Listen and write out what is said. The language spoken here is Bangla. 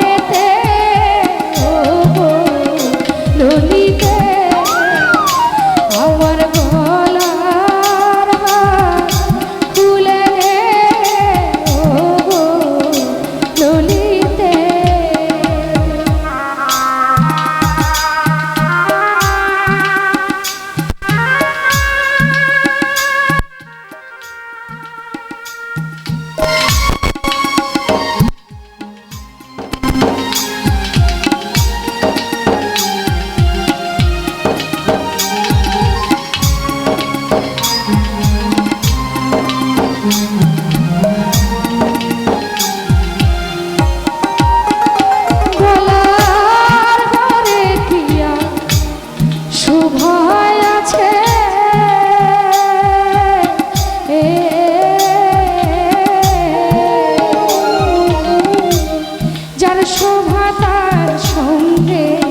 করেতে বাবার সঙ্গে